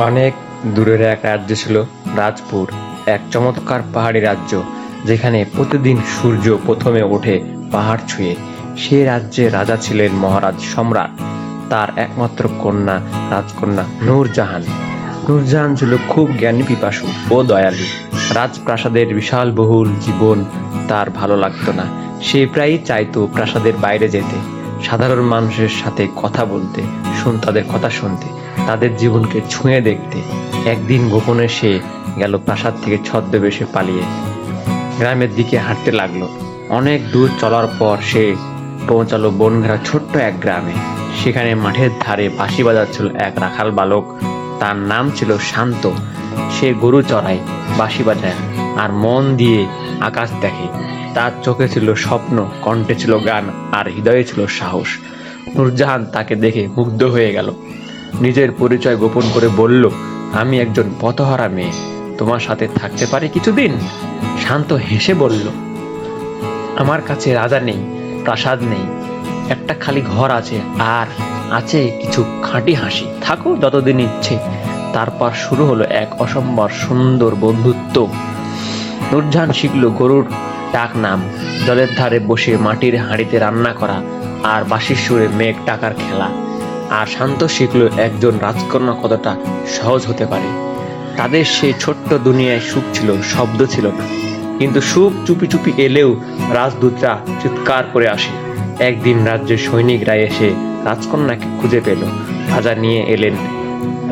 অনেক দূরের এক রাজ্য ছিল রাজপুর, এক চমৎকার পাহাড়ি রাজ্য, যেখানে প্রতিদিন সূর্য প্রথমে ওঠে পাহাড় ছুঁয়ে। সে রাজ্যে রাজা ছিলেন মহারাজ সম্রাট, তার একমাত্র কন্যা রাজকন্যা নূরজাহান। নূরজাহান ছিল খুব জ্ঞানী পিপাসু ও দয়ালু। রাজপ্রাসাদের বিশাল বহুল জীবন তার ভালো লাগতো না। সে প্রায়ই চাইতো প্রাসাদের বাইরে যেতে। সাধারণ মানুষের সাথে কথা বলতে, শুন, তাদের কথা শুনতে, তাদের জীবনকে ছুঁয়ে দেখতে, একদিন গোপনে সে গেল প্রাসাদ থেকে ছদ্মবেশে পালিয়ে গ্রামের দিকে হাঁটতে লাগল। অনেক দূর চলার পর সে পৌঁছালো বনঘেরা ছোট্ট এক গ্রামে। সেখানে মাঠের ধারে বাঁশি বাজাচ্ছিল এক রাখাল বালক। তার নাম ছিল শান্ত। সে গরু চড়ায়, বাঁশি বাজায়। আর মন দিয়ে আকাশ দেখে। তার চোখে ছিল স্বপ্ন, কণ্ঠে ছিল গান, আর হৃদয়ে ছিল সাহস। নূরজাহান তাকে দেখে মুগ্ধ হয়ে গেল। নিজের পরিচয় গোপন করে বলল, আমি একজন পথহারা মেয়ে। তোমার সাথে থাকতে পারি কিছুদিন? শান্ত হেসে বলল, আমার কাছে রাজা নেই, প্রাসাদ নেই। একটা খালি ঘর আছে, আর আছে কিছু খাঁটি হাসি। থাকো যতদিন ইচ্ছে। তারপর শুরু হলো এক অসম্ভব সুন্দর বন্ধুত্ব। নূরজাহান শিখলো গরুর ডাক নাম। জলের ধারে বসে মাটির হাঁড়িতে রান্না করা আর বাঁশির সুরে মেঘ টাকার খেলা। আর শান্ত শিখলো একজন রাজকন্যা কতটা সহজ হতে পারে। তাদের সেই ছোট্ট দুনিয়ায় সুখ ছিল, শব্দ ছিল না। কিন্তু সুখ চুপি চুপি এলেও রাজদূতরা চিৎকার করে আসে। একদিন রাজ্যের সৈনিকরা এসে রাজকন্যাকে খুঁজে পেল। রাজা নিয়ে এলেন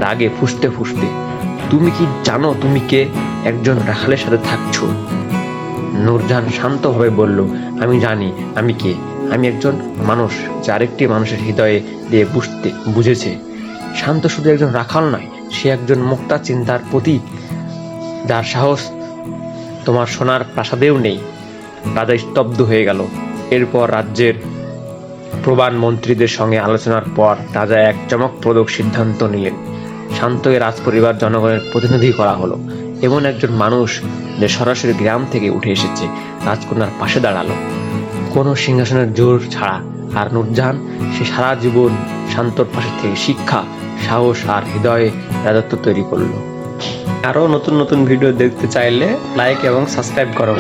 রাগে ফুসতে ফুসতে। তুমি কি জানো তুমি কে? একজন রাখালের সাথে থাকছো। নূরজাহান শান্তভাবে বলল, আমি জানি, আমি কে? আমি একজন মানুষ যে আরেকটি মানুষের হৃদয়ে দিয়ে বুঝতে, বুঝেছে। শান্ত শুধু একজন রাখাল নয়, সে একজন মুক্তা চিন্তার প্রতীক। যার সাহস তোমার সোনার প্রাসাদেও নেই। রাজা স্তব্ধ হয়ে গেল। এরপর রাজ্যের প্রবান মন্ত্রীদের সঙ্গে আলোচনার পর রাজা এক চমকপ্রদ সিদ্ধান্ত নিলেন। শান্তকে রাজপরিবার, জনগণের প্রতিনিধি করা হলো। এমন একজন মানুষ যে সরাসরি গ্রাম থেকে উঠে এসেছে, রাজকন্যার পাশে দাঁড়াল। কোনো সিংহাসনের জোর ছাড়া আর নূরজাহান, সে সারা জীবন শান্তর পাশে থেকে শিক্ষা, সাহস আর হৃদয়ে রাজত্ব তৈরি করল। আরও নতুন নতুন ভিডিও দেখতে চাইলে লাইক এবং সাবস্ক্রাইব করো।